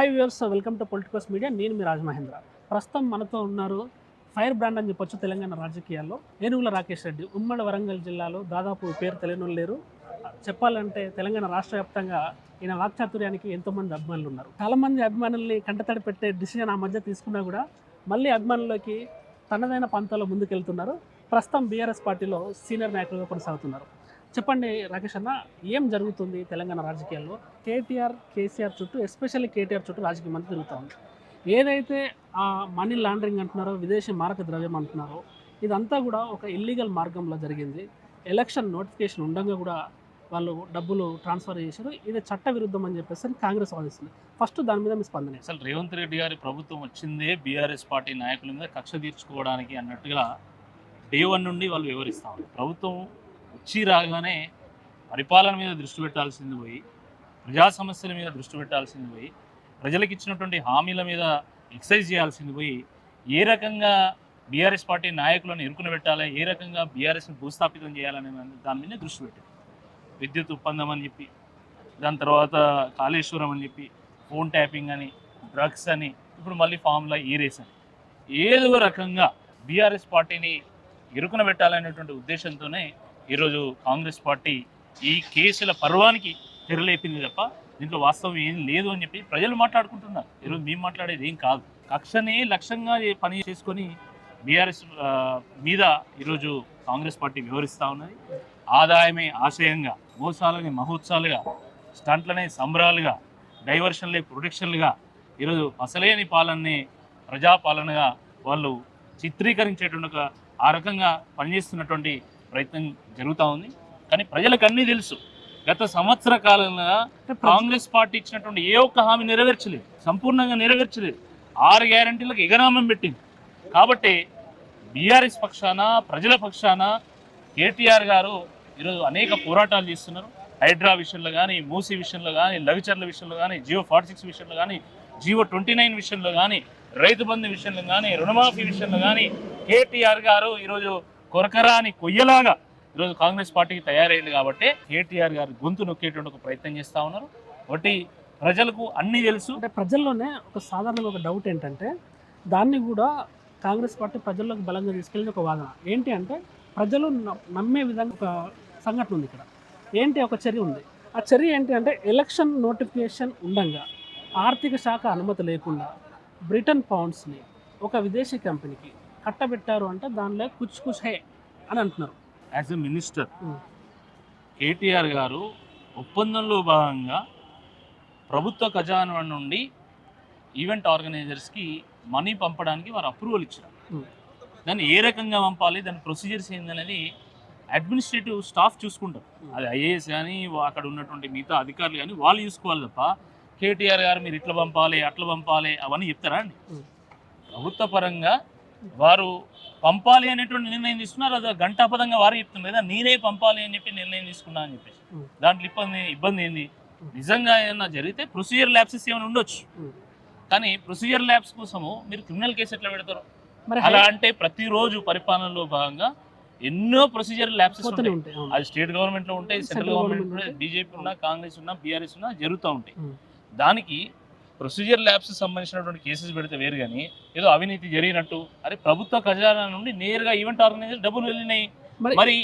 Hi viewers welcome to politicals media నేను మీ రాజమహేంద్ర. ప్రస్తుతం మనతో ఉన్నారు ఫైర్ బ్రాండ్ అని చెప్పొచ్చు తెలంగాణ రాజకీయాల్లో. ఏనుగుల రాకేష్ రెడ్డి ఉమ్మడి వరంగల్ జిల్లాలో దాదాపు పేరు తెలియని వాళ్ళు లేరు. చెప్పాలంటే తెలంగాణ రాష్ట్ర వ్యాప్తంగా ఈయన వాక్చాతుర్యానికి ఎంతోమంది అభిమానులు ఉన్నారు. చాలామంది అభిమానుల్ని కంటతడి పెట్టే డిసిజన్ ఆ మధ్య తీసుకున్నా కూడా మళ్ళీ అభిమానులకి తనదైన పంతాల్లో ముందుకెళ్తున్నారు. ప్రస్తుతం బీఆర్ఎస్ పార్టీలో సీనియర్ నాయకులుగా కొనసాగుతున్నారు. చెప్పండి రాకేష్ అన్న ఏం జరుగుతుంది తెలంగాణ రాజకీయాల్లో? కేటీఆర్ కేసీఆర్ చుట్టూ ఎస్పెషల్లీ కేటీఆర్ చుట్టూ రాజకీయం అంతా తిరుగుతూ ఉంది ఏదైతే ఆ మనీ లాండరింగ్ అంటున్నారో విదేశీ మారక ద్రవ్యం అంటున్నారో ఇదంతా కూడా ఒక ఇల్లీగల్ మార్గంలో జరిగింది. ఎలక్షన్ నోటిఫికేషన్ ఉండగా కూడా వాళ్ళు డబ్బులు ట్రాన్స్ఫర్ చేశారు. ఇది చట్ట విరుద్ధం అని చెప్పేసి కాంగ్రెస్ వాదిస్తుంది ఫస్ట్ దాని మీద మీ స్పందన అసలు రేవంత్ రెడ్డి గారి ప్రభుత్వం వచ్చిందే బీఆర్ఎస్ పార్టీ నాయకుల మీద కక్ష తీర్చుకోవడానికి అన్నట్టుగా డే వన్ నుండి వాళ్ళు వివరిస్తా ఉన్నారు. ప్రభుత్వం వచ్చి రాగానే పరిపాలన మీద దృష్టి పెట్టాల్సింది పోయి ప్రజా సమస్యల మీద దృష్టి పెట్టాల్సింది పోయి ప్రజలకు ఇచ్చినటువంటి హామీల మీద ఎక్సైజ్ చేయాల్సింది పోయి ఏ రకంగా బీఆర్ఎస్ పార్టీ నాయకులను ఇరుకున పెట్టాలి ఏ రకంగా బీఆర్ఎస్ని భూస్థాపితం చేయాలనే దాని మీద దృష్టి పెట్టారు. విద్యుత్ ఒప్పందం అని చెప్పి దాని తర్వాత కాళేశ్వరం అని చెప్పి ఫోన్ ట్యాపింగ్ అని డ్రగ్స్ అని ఇప్పుడు మళ్ళీ ఫామ్లా ఈరేస్ అని. ఏదో రకంగా బీఆర్ఎస్ పార్టీని ఇరుకున పెట్టాలనేటువంటి ఉద్దేశంతోనే ఈరోజు కాంగ్రెస్ పార్టీ ఈ కేసుల పర్వానికి తెరలేపింది తప్ప దీంట్లో వాస్తవం ఏం లేదు అని చెప్పి ప్రజలు మాట్లాడుకుంటున్నారు. ఈరోజు మేము మాట్లాడేది ఏం కాదు. కక్షనే లక్ష్యంగా పని చేసుకొని బీఆర్ఎస్ మీద ఈరోజు కాంగ్రెస్ పార్టీ వివరిస్తూ ఉన్నది. ఆదాయమే ఆశయంగా మోసాలని మహోత్సవాలుగా స్టంట్లనే సంబరాలుగా డైవర్షన్లే ప్రొటెక్షన్లుగా ఈరోజు అసలేని పాలనని ప్రజాపాలనగా వాళ్ళు చిత్రీకరించేటువంటి ఒక ఆ రకంగా పనిచేస్తున్నటువంటి ప్రయత్నం జరుగుతూ ఉంది. కానీ ప్రజలకు అన్నీ తెలుసు. గత సంవత్సర కాలంగా కాంగ్రెస్ పార్టీ ఇచ్చినటువంటి ఏ ఒక్క హామీ నెరవేర్చలేదు. సంపూర్ణంగా నెరవేర్చలేదు. ఆరు గ్యారంటీలకు ఎగనామం పెట్టింది. కాబట్టి బీఆర్ఎస్ పక్షాన ప్రజల పక్షాన కేటీఆర్ గారు ఈరోజు అనేక పోరాటాలు చేస్తున్నారు. హైడ్రా విషయంలో కానీ మూసీ విషయంలో కానీ లఘుచర్ల విషయంలో కానీ జియో ఫార్టీ సిక్స్ విషయంలో కానీ జియో ట్వంటీ నైన్ విషయంలో కానీ రైతు బంధు విషయంలో కానీ రుణమాఫీ విషయంలో కానీ కేటీఆర్ గారు ఈరోజు కొరకరాని కొయ్యలాగా ఈరోజు కాంగ్రెస్ పార్టీకి తయారైంది కాబట్టి కేటీఆర్ గారు గొంతు నొక్కేటువంటి ఒక ప్రయత్నం చేస్తూ ఉన్నారు. ఒకటి ప్రజలకు అన్నీ తెలుసు. అంటే ప్రజల్లోనే ఒక సాధారణంగా ఒక డౌట్ ఏంటంటే దాన్ని కూడా కాంగ్రెస్ పార్టీ ప్రజల్లోకి బలంగా తీసుకెళ్ళిన ఒక వాదన. ఏంటి అంటే ప్రజలు న- నమ్మే విధంగా ఒక సంఘటన ఉంది ఇక్కడ. ఏంటి ఒక చర్య ఉంది? ఆ చర్య ఏంటి అంటే ఎలక్షన్ నోటిఫికేషన్ ఉండంగా ఆర్థిక శాఖ అనుమతి లేకుండా బ్రిటన్ పౌండ్స్ని ఒక విదేశీ కంపెనీకి కట్టబెట్టారు అంటే దానిలో కుచ్ కుచ్ హే అని అంటున్నారు యాజ్ ఎ మినిస్టర్. కేటీఆర్ గారు ఒప్పందంలో భాగంగా ప్రభుత్వ ఖజానా నుండి ఈవెంట్ ఆర్గనైజర్స్కి మనీ పంపడానికి వారు అప్రూవల్ ఇచ్చారు Hmm. దాన్ని ఏ రకంగా పంపాలి దాని ప్రొసీజర్స్ ఏందనేది అడ్మినిస్ట్రేటివ్ స్టాఫ్ చూసుకుంటారు Hmm. అది ఐఏఎస్ కానీ అక్కడ ఉన్నటువంటి మిగతా అధికారులు కానీ వాళ్ళు చూసుకోవాలి తప్ప కేటీఆర్ గారు మీరు ఇట్లా పంపాలి అట్లా పంపాలి అవన్నీ చెప్తారా అండి Hmm. ప్రభుత్వ పరంగా వారు పంపాలి అనేటువంటి నిర్ణయం తీసుకున్నారు అది గంటాపదంగా వారు చెప్తున్నారు లేదా నేనే పంపాలి అని చెప్పి నిర్ణయం తీసుకున్నా అని చెప్పేసి. దాంట్లో ఇబ్బంది ఇబ్బంది ఏంది నిజంగా ఏమన్నా జరిగితే ప్రొసీజర్ ల్యాబ్సెస్ ఏమైనా ఉండొచ్చు. కానీ ప్రొసీజర్ ల్యాబ్స్ కోసము మీరు క్రిమినల్ కేసు ఎట్లా పెడతారు అలా అంటే ప్రతిరోజు పరిపాలనలో భాగంగా ఎన్నో ప్రొసీజర్ ల్యాబ్సెస్ ఉంటాయి. అది స్టేట్ గవర్నమెంట్లో ఉంటాయి సెంట్రల్ గవర్నమెంట్. బీజేపీ ఉన్నా కాంగ్రెస్ ఉన్నా బీఆర్ఎస్ ఉన్నా జరుగుతూ ఉంటాయి. దానికి ప్రొసీజర్ ల్యాబ్స్ సంబంధించినటువంటి కేసెస్ పెడితే వేరు కానీ ఏదో అవినీతి జరిగినట్టు అరే ప్రభుత్వ ఖజానా నుండి నేరుగా ఈవెంట్ ఆర్గనైజర్ డబ్బులు వెళ్ళినాయి. మరి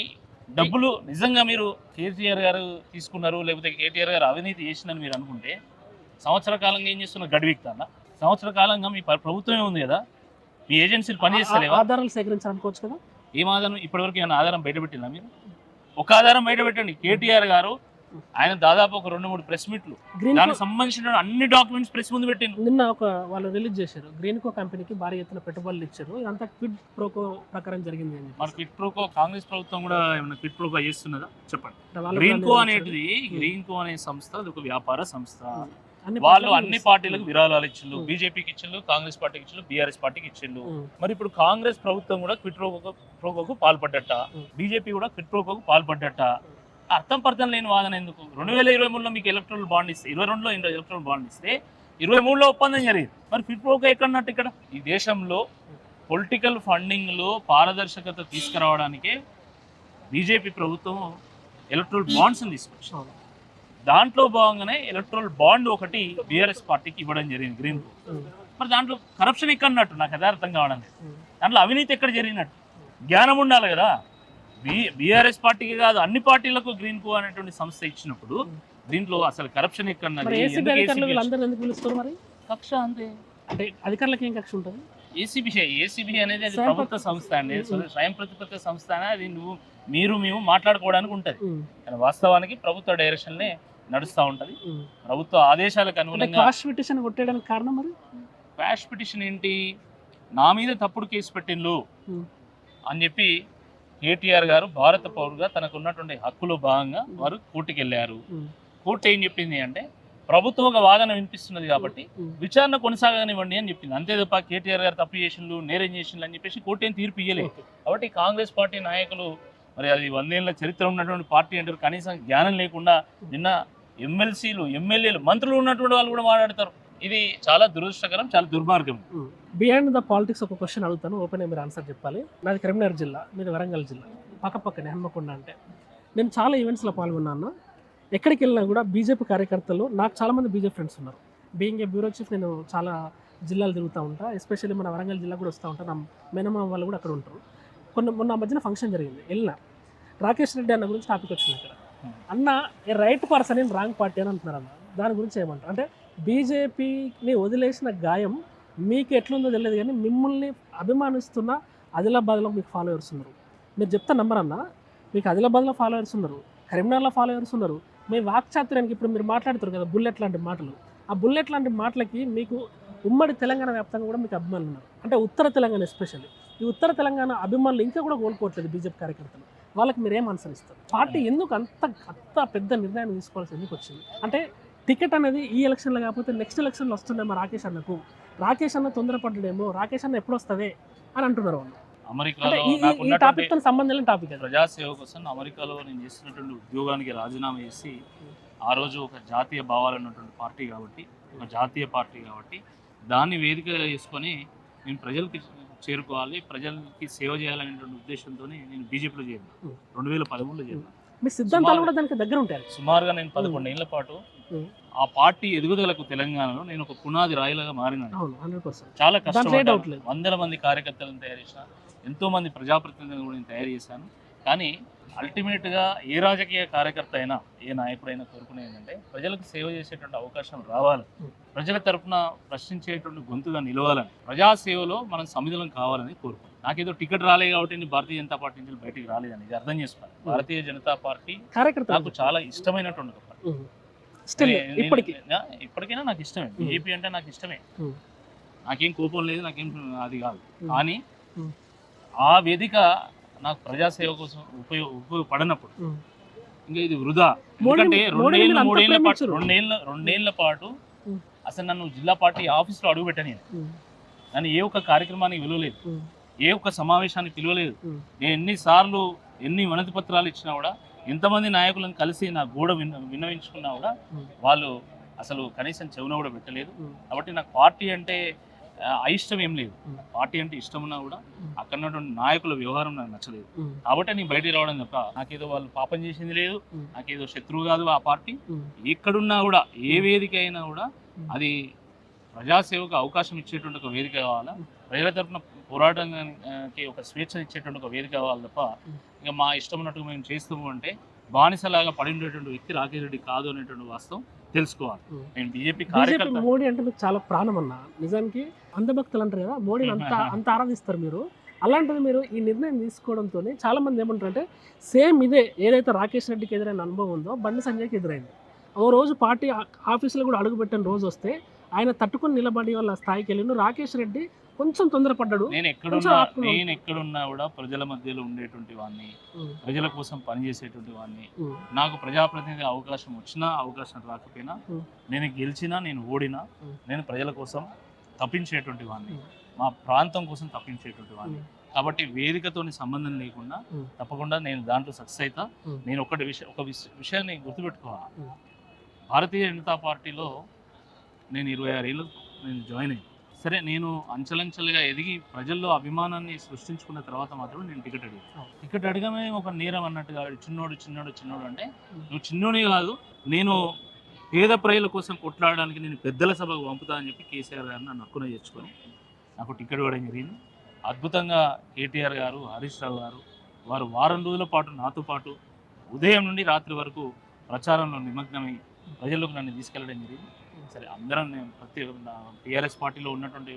డబ్బులు నిజంగా మీరు కేసీఆర్ గారు తీసుకున్నారు లేకపోతే కేటీఆర్ గారు అవినీతి చేసిందని మీరు అనుకుంటే సంవత్సర కాలంగా ఏం చేస్తున్నారు గడివిక్తానా సంవత్సర కాలంగా మీ ప్ర- ప్రభుత్వమే ఉంది కదా? మీ ఏజెన్సీలు పనిచేస్తలేవా ఆధారాలు సేకరించాలనుకోవచ్చు కదా? ఏం ఆధారం? ఇప్పటివరకు ఏమైనా ఆధారం బయటపెట్టిందా మీరు? ఒక ఆధారం బయటపెట్టండి. కేటీఆర్ గారు ఆయన దాదాపు ఒక రెండు మూడు ప్రెస్ మీట్లు. దానికి సంబంధించిన అన్ని డాక్యుమెంట్స్ ప్రెస్ ముందు పెట్టిండు. నిన్న ఒక వాళ్ళు రిలీజ్ చేశారు. గ్రీన్ కో కంపెనీకి భారీ ఎత్తున పెట్టుబడులు ఇచ్చారు. ఇదంతా క్విడ్ ప్రోకో ప్రకారం జరిగింది మరి క్విట్ ప్రోకో కాంగ్రెస్ ప్రభుత్వం కూడా ఏమైనా క్విట్ ప్రోకో చేస్తున్నదా? చెప్పండి. గ్రీన్ కో. అనేది గ్రీన్ కో అనే సంస్థ అది ఒక వ్యాపార సంస్థ. వాళ్ళు అన్ని. పార్టీలకు విరాళాలు ఇచ్చిండు ఉం. బీజేపీకి ఇచ్చిండు కాంగ్రెస్ పార్టీకి ఇచ్చిండు బీఆర్ఎస్ పార్టీకి ఇచ్చిండు ఉం. మరి ఇప్పుడు కాంగ్రెస్ ప్రభుత్వం కూడా క్విట్ ప్రోకో ప్రోకోకు పాల్పడ్డట. బీజేపీ కూడా క్విట్ ప్రోకోకు పాల్పడ్డట. అర్థం పర్థం లేని వాదన ఎందుకు? రెండు వేల ఇరవై మూడులో మీకు ఎలక్ట్రల్ బాండ్ ఇస్తే ఇరవై రెండులో ఎలక్ట్రల్ బాండ్ ఇస్తే ఇరవై మూడులో ఒప్పందం జరిగింది. మరి ప్రోకో ఎక్కడన్నట్టు ఇక్కడ? ఈ దేశంలో పొలిటికల్ ఫండింగ్లో పారదర్శకత తీసుకురావడానికే బీజేపీ ప్రభుత్వం ఎలక్ట్రల్ బాండ్స్ని తీసుకొచ్చింది. దాంట్లో భాగంగానే ఎలక్ట్రల్ బాండ్ ఒకటి బీఆర్ఎస్ పార్టీకి ఇవ్వడం జరిగింది గ్రీన్ మరి దాంట్లో కరప్షన్ ఎక్కడన్నట్టు నాకు అదే అర్థం కావడం లేదు. దాంట్లో అవినీతి ఎక్కడ జరిగినట్టు? జ్ఞానం ఉండాలి కదా. బీఆర్ఎస్ పార్టీకి కాదు అన్ని పార్టీలకు గ్రీన్ కో అనేటువంటి సంస్థ ఇచ్చినప్పుడు దీంట్లో అసలు కరప్షన్ ఎక్కడ కక్ష అంతే. అంటే అధికారులకు ఏం కక్ష ఉంటుంది? ఏసీబీ ఏసీబీ అనేది అది ప్రభుత్వ సంస్థ అండి. స్వయం ప్రతిపత్తి సంస్థ అనేది అది నువ్వు మీరు మేము మాట్లాడుకోవడానికి ఉంటుంది. కానీ వాస్తవానికి ప్రభుత్వ డైరెక్షన్నే నడుస్తూ ఉంటుంది. ప్రభుత్వ ఆదేశాలకు అనుగుణంగా కాస్ట్ పిటిషన్ కొట్టేయడానికి కారణం మరి? పిటిషన్ ఏంటి? నా మీద తప్పుడు కేసు పెట్టిండ్లు. అని చెప్పి కేటీఆర్ గారు భారత పౌరుగా తనకు ఉన్నటువంటి హక్కులో భాగంగా వారు ఉమ్, కోర్టు ఏం చెప్పింది అంటే ప్రభుత్వం ఒక వాదన వినిపిస్తున్నది కాబట్టి విచారణ కొనసాగనివ్వండి అని చెప్పింది. అంతే తప్ప కేటీఆర్ గారు తప్పు చేసిండ్లు నేరం చేసిండ్లు అని చెప్పేసి కోర్టు ఏం తీర్పు ఇయ్యలేదు. కాబట్టి కాంగ్రెస్ పార్టీ నాయకులు మరి అది వందేళ్ళ చరిత్ర ఉన్నటువంటి పార్టీ అంటారు కనీసం జ్ఞానం లేకుండా నిన్న ఎమ్మెల్సీలు ఎమ్మెల్యేలు మంత్రులు ఉన్నటువంటి వాళ్ళు కూడా మాట్లాడతారు. ఇది చాలా దురదృష్టకరం చాలా దుర్మార్గం. బియాండ్ ద పాలిటిక్స్ ఒక క్వశ్చన్ అడుగుతాను ఓపెన్ మీరు ఆన్సర్ చెప్పాలి. నాది కరీంనగర్ జిల్లా మీది వరంగల్ జిల్లా. పక్క పక్కనే హన్మకొండ అంటే. నేను చాలా ఈవెంట్స్లో పాల్గొన్నాను ఎక్కడికి వెళ్ళినా కూడా బీజేపీ కార్యకర్తలు నాకు చాలామంది బీజేపీ ఫ్రెండ్స్ ఉన్నారు. బీయింగ్ ఏ బ్యూరో చీఫ్ నేను చాలా జిల్లాలు తిరుగుతూ ఉంటా. ఎస్పెషల్లీ మన వరంగల్ జిల్లా కూడా వస్తూ ఉంటాను నా మేనమామ వాళ్ళు కూడా అక్కడ ఉంటారు. కొన్ని మొన్న మధ్యన ఫంక్షన్ జరిగింది వెళ్ళిన. రాకేష్ రెడ్డి అన్న గురించి టాపిక్ వచ్చింది అక్కడ. అన్న a right person in wrong party అని అంటున్నారు అన్న. దాని గురించి ఏమంటారు? అంటే బీజేపీని వదిలేసిన గాయం మీకు ఎట్లుందో తెలియదు కానీ మిమ్మల్ని అభిమానిస్తున్న ఆదిలాబాద్లో మీకు ఫాలోవర్స్ ఉన్నారు. మీరు చెప్తా నంబర్ అన్న. మీకు ఆదిలాబాద్లో ఫాలోవర్స్ ఉన్నారు కరీంనగర్లో ఫాలోవర్స్ ఉన్నారు. మీ వాక్చాతుర్యానికి ఇప్పుడు మీరు మాట్లాడుతారు కదా బుల్లెట్ లాంటి మాటలు. ఆ బుల్లెట్ లాంటి మాటలకి మీకు ఉమ్మడి తెలంగాణ వ్యాప్తంగా కూడా మీకు అభిమానులు ఉన్నారు. అంటే ఉత్తర తెలంగాణ ఎస్పెషల్లీ ఈ ఉత్తర తెలంగాణ అభిమానులు ఇంకా కూడా కోల్పోవట్లేదు బీజేపీ కార్యకర్తలు. వాళ్ళకి మీరు ఏం ఆన్సర్ ఇస్తారు? పార్టీ ఎందుకు అంత అంత పెద్ద నిర్ణయం తీసుకోవాల్సి ఎందుకు వచ్చింది? అంటే టికెట్ అనేది ఈ ఎలక్షన్లో కాకపోతే నెక్స్ట్ ఎలక్షన్లో వస్తుందేమో రాకేష్ అన్నకు. రాకేష్ అన్న తొందరపడ్డాడేమో రాకేష్ అన్న ఎప్పుడు వస్తుంది అని అంటున్నారు వాళ్ళు. అమెరికాలో ఈ- టాపిక్తో సంబంధం లేని టాపిక్ ప్రజాసేవ కోసం అమెరికాలో నేను చేస్తున్నటువంటి ఉద్యోగానికి రాజీనామా చేసి ఆ రోజు ఒక జాతీయ భావాలు ఉన్నటువంటి పార్టీ కాబట్టి ఒక జాతీయ పార్టీ కాబట్టి దాన్ని వేదిక చేసుకొని నేను ప్రజలకి చేరుకోవాలి ప్రజలకి సేవ చేయాలనేటువంటి ఉద్దేశంతో నేను బీజేపీలో చేరాను. రెండు వేల పదమూడులో చేరాను. మీ సిద్ధాంతాలు కూడా దానికి దగ్గర ఉంటాయి. సుమారుగా నేను పదకొండు ఏళ్ళ పాటు. ఆ పార్టీ ఎదుగుదలకు తెలంగాణలో నేను ఒక పునాది రాయిలాగా మారినాను. చాలా లేదు. వందల మంది కార్యకర్తలను తయారు చేసిన ఎంతో మంది ప్రజాప్రతినిధులను కూడా నేను తయారు చేశాను. కానీ అల్టిమేట్గా ఏ రాజకీయ కార్యకర్త అయినా ఏ నాయకుడైనా కోరుకునేది ఏంటంటే ప్రజలకు సేవ చేసేటువంటి అవకాశం రావాలి. ప్రజల తరపున ప్రశ్నించేటువంటి గొంతుగా నిలవాలని ప్రజా సేవలో మనం సమిధులం కావాలని కోరుకుంటాం నాకేదో టికెట్ రాలేదు కాబట్టి నేను భారతీయ జనతా పార్టీ నుంచి బయటికి రాలేదని ఇది అర్థం చేసుకోవాలి. భారతీయ జనతా పార్టీ నాకు చాలా ఇష్టమైనటువంటి పార్టీ. స్టిల్ నేను- నేను- ఇప్పటికి నా- ఇప్పటికైనా నాకు ఇష్టమే బీజేపీ అంటే నాకు ఇష్టమే. నాకేం కోపం లేదు నాకేం అది కాదు. కానీ. ఆ వేదిక నాకు ప్రజాసేవ కోసం ఉపయోగ ఉపయోగపడినప్పుడు. ఇంకా ఇది వృధా ఎందుకంటే రెండేళ్ళ మూడేళ్ళ పాటు. రెండేళ్ళ రెండేళ్ళ పాటు. అసలు నన్ను జిల్లా పార్టీ ఆఫీస్లో అడుగు పెట్టని ఉమ్, నన్ను ఏ ఒక్క కార్యక్రమానికి పిలవలేదు ఉమ్, ఏ ఒక్క సమావేశానికి పిలవలేదు నేను ఎన్నిసార్లు ఎన్ని వినతి పత్రాలు ఇచ్చినా కూడా ఎంతమంది నాయకులను కలిసి నా గోడ విన్న విన్నవించుకున్నా కూడా వాళ్ళు అసలు కనీసం చెవున కూడా పెట్టలేదు. కాబట్టి నాకు పార్టీ అంటే అయిష్టం ఏం లేదు. పార్టీ అంటే ఇష్టం ఉన్నా కూడా. అక్కడ ఉన్నటువంటి నాయకుల వ్యవహారం నాకు నచ్చలేదు. కాబట్టి నేను బయటికి రావడం తప్ప నాకేదో వాళ్ళు పాపం చేసింది లేదు. నాకేదో శత్రువు కాదు ఆ పార్టీ. ఎక్కడున్నా కూడా ఏ వేదిక అయినా కూడా. అది ప్రజాసేవకు అవకాశం ఇచ్చేటువంటి ఒక వేదిక కావాలా? ప్రజల తరపున పోరాటానికి ఒక స్వేచ్ఛ ఇచ్చేటువంటి ఒక వేదిక కావాలి తప్ప. ఇక మా ఇష్టం ఉన్నట్టుగా మేము చేస్తాము అంటే బానిసలాగా పడి ఉండేటువంటి వ్యక్తి రాకేష్ రెడ్డి కాదు అనేటువంటి వాస్తవం తెలుసుకోవాలి. నేను బీజేపీ కార్యకర్త మోడీ అంటే మీకు చాలా ప్రాణం అన్న నిజానికి అంధభక్తులు అంటారు కదా మోడీని అంత అంత ఆరాధిస్తారు మీరు. అలాంటిది మీరు ఈ నిర్ణయం తీసుకోవడంతో చాలా మంది ఏమంటారంటే సేమ్ ఇదే ఏదైతే రాకేష్ రెడ్డికి ఎదురైన అనుభవం ఉందో బండి సంజయ్కి ఎదురైంది. ఓ రోజు పార్టీ ఆఫీసులో కూడా అడుగుపెట్టిన రోజు వస్తే ఆయన తట్టుకొని నిలబడి వాళ్ళ స్థాయికి వెళ్ళిండు. రాకేష్ రెడ్డి కొంచెం తొందరపడ్డాడు నేను ఎక్కడున్నా. నేను ఎక్కడున్నా కూడా ప్రజల మధ్యలో ఉండేటువంటి వాడిని ప్రజల కోసం పనిచేసేటువంటి వాడిని నాకు ప్రజాప్రతినిధి అవకాశం వచ్చినా అవకాశం రాకపోయినా. నేను గెలిచినా నేను ఓడినా. నేను ప్రజల కోసం తప్పించేటువంటి వాడిని. మా ప్రాంతం కోసం తప్పించేటువంటి వాడిని కాబట్టి వేదికతోని సంబంధం లేకుండా. తప్పకుండా నేను దాంట్లో సక్సెస్ అవుతా Hmm. నేను ఒకటి విషయం ఒక విష- విషయాన్ని గుర్తుపెట్టుకోవాలి. భారతీయ జనతా పార్టీలో నేను ఇరవై ఆరు ఏళ్ళు నేను జాయిన్ అయ్యాను సరే నేను అంచెలంచెలుగా ఎదిగి ప్రజల్లో అభిమానాన్ని సృష్టించుకున్న తర్వాత మాత్రం నేను టికెట్ అడిగాను. టికెట్ అడగమే ఒక నేరం అన్నట్టుగా చిన్నోడు చిన్నోడు చిన్నోడు అంటే నువ్వు చిన్నోని కాదు నేను పేద ప్రజల కోసం కొట్లాడడానికి నేను పెద్దల సభకు పంపుతా అని చెప్పి కేసీఆర్ గారిని నన్ను హక్కున చేర్చుకొని నాకు టికెట్ ఇవ్వడం జరిగింది. అద్భుతంగా కేటీఆర్ గారు హరీష్ రావు గారు వారు వారం రోజుల పాటు నాతో పాటు ఉదయం నుండి రాత్రి వరకు ప్రచారంలో నిమగ్నమై ప్రజల్లోకి నన్ను తీసుకెళ్ళడం జరిగింది. సరే అందరం ప్రతి టీఆర్ఎస్ పార్టీలో ఉన్నటువంటి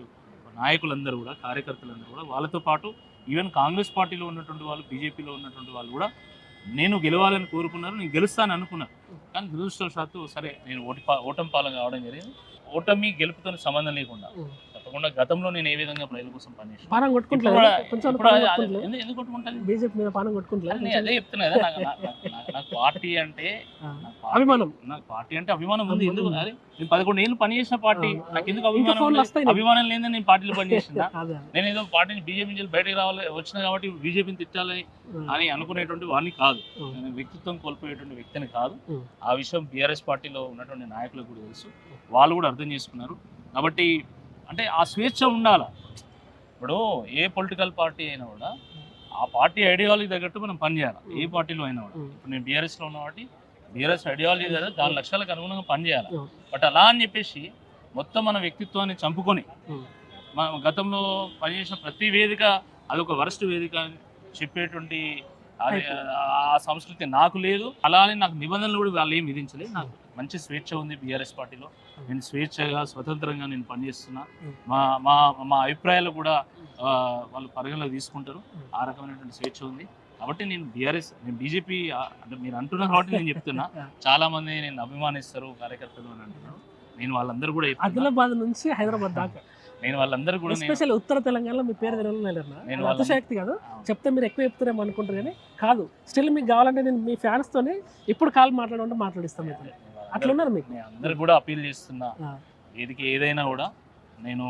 నాయకులందరూ కూడా కార్యకర్తలందరూ కూడా వాళ్ళతో పాటు ఈవెన్ కాంగ్రెస్ పార్టీలో ఉన్నటువంటి వాళ్ళు బీజేపీలో ఉన్నటువంటి వాళ్ళు కూడా నేను గెలవాలని కోరుకున్నారు నేను గెలుస్తాను అనుకున్నాను కానీ దురదృష్టవశాత్తు సరే నేను ఓటి పా ఓటమి పాలన కావడం జరిగింది. ఓటమి గెలుపుతో సంబంధం లేకుండా తప్పకుండా గతంలో నేను ఏ విధంగా ప్రజల కోసం పనిచేసాను పానం కొట్టుకుంటలేదు. ఎందుకు- కొట్టుకుంటాను బీజేపీ మీద నేను అదే చెప్తున్నా కదా నాకు- పార్టీ అంటే అభిమానం. నాకు పార్టీ అంటే అభిమానం ఉంది. ఎందుకు? నేను పదకొండు ఏళ్ళు పనిచేసిన పార్టీ. నాకు ఎందుకు అభిమానం. అభిమానం లేదని నేను పార్టీలో పనిచేసిందా అదే నేను ఏదో పార్టీని బీజేపీ నుంచి బయటకు రావాలి వచ్చిన కాబట్టి బీజేపీని తిట్టాలి అని అనుకునేటువంటి వాడిని కాదు. నేను వ్యక్తిత్వం కోల్పోయేటువంటి వ్యక్తిని కాదు. ఆ విషయం బీఆర్ఎస్ పార్టీలో ఉన్నటువంటి నాయకులకు కూడా తెలుసు. వాళ్ళు కూడా అర్థం చేసుకున్నారు. కాబట్టి అంటే ఆ స్వేచ్ఛ ఉండాలి. ఇప్పుడు ఏ పొలిటికల్ పార్టీ అయినా కూడా ఆ పార్టీ ఐడియాలజీ తగ్గట్టు మనం పనిచేయాలి ఏ పార్టీలో అయినా కూడా. ఇప్పుడు నేను బీఆర్ఎస్లో ఉన్న కాబట్టి బీఆర్ఎస్ ఐడియాలజీ కదా దాని లక్ష్యాలకు అనుగుణంగా పనిచేయాలి. బట్ అలా అని చెప్పేసి మొత్తం మన వ్యక్తిత్వాన్ని చంపుకొని. మనం గతంలో పనిచేసిన ప్రతి వేదిక అదొక వరస్ట్ వేదిక అని చెప్పేటువంటి అది- ఆ సంస్కృతి నాకు లేదు. అలానే నాకు నిబంధనలు కూడా వాళ్ళు ఏం విధించలేదు. నాకు మంచి స్వేచ్ఛ ఉంది బీఆర్ఎస్ పార్టీలో. నేను స్వేచ్ఛగా స్వతంత్రంగా నేను పనిచేస్తున్నా. మా మా మా అభిప్రాయాలు కూడా వాళ్ళు పరిగణలోకి తీసుకుంటారు. ఆ రకమైనటువంటి స్వేచ్ఛ ఉంది. కాబట్టి నేను బీఆర్ఎస్ నేను బీజేపీ అంటే మీరు అంటున్నారు కాబట్టి నేను చెప్తున్నా. చాలా మంది నేను అభిమానిస్తారు కార్యకర్తలు అని అంటున్నారు. నేను వాళ్ళందరూ కూడా. ఆదిలాబాద్ నుంచి హైదరాబాద్ దాకా. నేను వాళ్ళందరూ కూడా నేను ఎస్పెషల్ ఉత్తర తెలంగాణలో మీ పేరు నేను అది అతిశయక్తి కాదు. చెప్తే మీరు ఎక్కువ చెప్తారేమో అనుకుంటారు కానీ కాదు. స్టిల్ మీకు కావాలంటే నేను మీ ఫ్యాన్స్ తోని ఇప్పుడు కాల్ మాట్లాడమంటే మాట్లాడిస్తాం మీకు నేను వాళ్ళందరూ- అట్లున్నారు మీకు? నేను అందరు కూడా అపీల్ చేస్తున్నా. ఆ. ఏదికి ఏదైనా కూడా నేను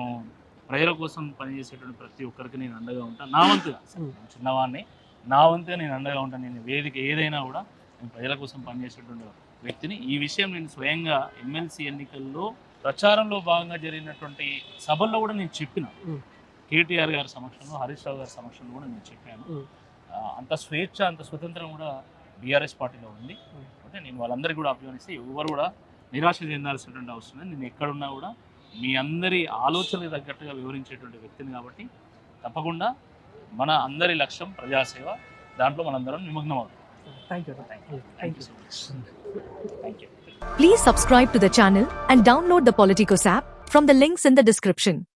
ప్రజల కోసం పనిచేసేటువంటి ప్రతి ఒక్కరికి నేను అండగా ఉంటాను నా వంతుగా. చిన్నవాడిని. నా వంతుగా నేను అండగా ఉంటాను నేను వేదిక ఏదైనా కూడా నేను ప్రజల కోసం పనిచేసేటువంటి వ్యక్తిని. ఈ విషయం నేను స్వయంగా ఎమ్మెల్సీ ఎన్నికల్లో ప్రచారంలో భాగంగా జరిగినటువంటి సభల్లో కూడా నేను చెప్పిన. కేటీఆర్ గారి సమక్షంలో హరీష్ రావు గారి సమక్షంలో కూడా నేను చెప్పాను. అంత స్వేచ్ఛ అంత స్వతంత్రం కూడా బీఆర్ఎస్ పార్టీలో ఉంది. అంటే నేను వాళ్ళందరికీ కూడా అభిమానిస్తే ఎవరు కూడా నిరాశ చెందాల్సినటువంటి అవసరం లేదు. నేను ఎక్కడున్నా కూడా మీ అందరి ఆలోచనలకు తగ్గట్టుగా వివరించేటువంటి వ్యక్తిని కాబట్టి తప్పకుండా మన అందరి లక్ష్యం ప్రజాసేవ. దాంట్లో మనందరం నిమగ్నం అవుతాం. Thank you thank so much thank you Please subscribe to the channel and download the Politicos app from the links in the description.